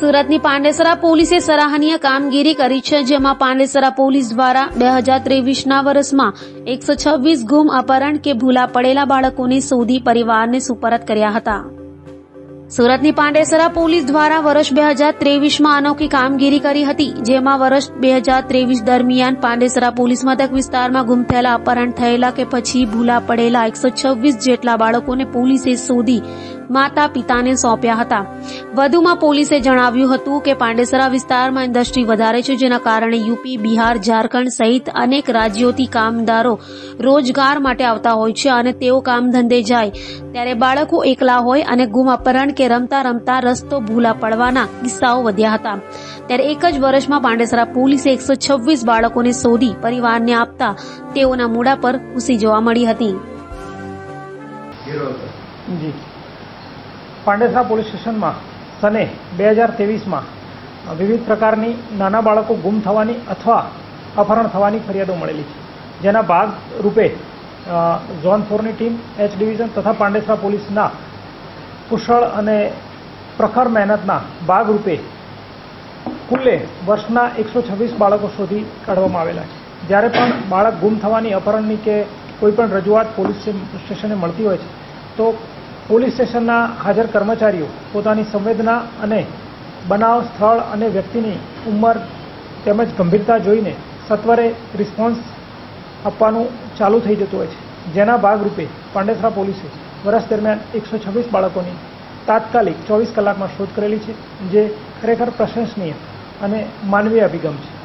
સુરતની પાંડેસરા પોલીસે સરાહનીય કામગીરી કરી છે, જેમાં પાંડેસરા પોલીસ દ્વારા બે હજાર ત્રેવીસના વર્ષમાં એકસો છવ્વીસ ગુમ, અપહરણ કે ભૂલા પડેલા બાળકોને શોધી પરિવારને સુપરત કર્યા હતા. સુરતની પાંડેસરા પોલીસ દ્વારા વર્ષ બે હજાર ત્રેવીસમાં અનોખી કામગીરી કરી હતી, જેમાં વર્ષ બે હજાર ત્રેવીસ દરમિયાન પાંડેસરા પોલીસ મથક વિસ્તારમાં ગુમ થયેલા, અપહરણ થયેલા કે પછી ભૂલા પડેલા એકસો છવ્વીસ જેટલા બાળકોને પોલીસે શોધી માતા પિતાને સોંપ્યા હતા. વધુમાં પોલીસે જણાવ્યું હતું કે પાંડેસરા વિસ્તારમાં ઇન્ડસ્ટ્રી વધારે છે જેના કારણે યુપી બિહાર ઝારખંડ સહિત અનેક રાજ્યોથી કામદારો રોજગાર માટે આવતા હોય છે અને તેઓ કામ ધંધે જાય. ત્યારે બાળકો એકલા હોય અને ગુમ અપહરણ કે રમતા રમતા રસ્તો ભૂલા પડવાના કિસ્સાઓ વધ્યા હતા. ત્યારે એક જ વર્ષમાં પાંડેસરા પોલીસે એકસો છવ્વીસ બાળકોને શોધી પરિવારને આપતા તેઓના મોઢા પર ખુશી જોવા મળી હતી. જી. પાંડેસરા પોલીસ સ્ટેશનમાં સને બે હજાર ત્રેવીસમાં વિવિધ પ્રકારની નાના બાળકો ગુમ થવાની અથવા અપહરણ થવાની ફરિયાદો મળેલી છે. જેના ભાગ રૂપે ઝોન ફોરની ટીમ, એચ ડિવિઝન તથા પાંડેસરા પોલીસના કુશળ અને પ્રખર મહેનતના ભાગરૂપે કુલ્લે વર્ષના એકસો છવ્વીસ બાળકો શોધી કાઢવામાં આવેલા છે. જ્યારે પણ બાળક ગુમ થવાની અપહરણની કે કોઈપણ રજૂઆત પોલીસ સ્ટેશને મળતી હોય છે, તો પોલીસ સ્ટેશનના હાજર કર્મચારીઓ પોતાની સંવેદના અને બનાવ સ્થળ અને વ્યક્તિની ઉંમર તેમજ ગંભીરતા જોઈને સત્વરે રિસ્પોન્સ આપવાનું ચાલુ થઈ જતું હોય છે. જેના ભાગરૂપે પાંડેસરા પોલીસે વર્ષ દરમિયાન એકસો છવ્વીસ બાળકોની તાત્કાલિક ચોવીસ કલાકમાં શોધ કરેલી છે, જે ખરેખર પ્રશંસનીય અને માનવીય અભિગમ છે.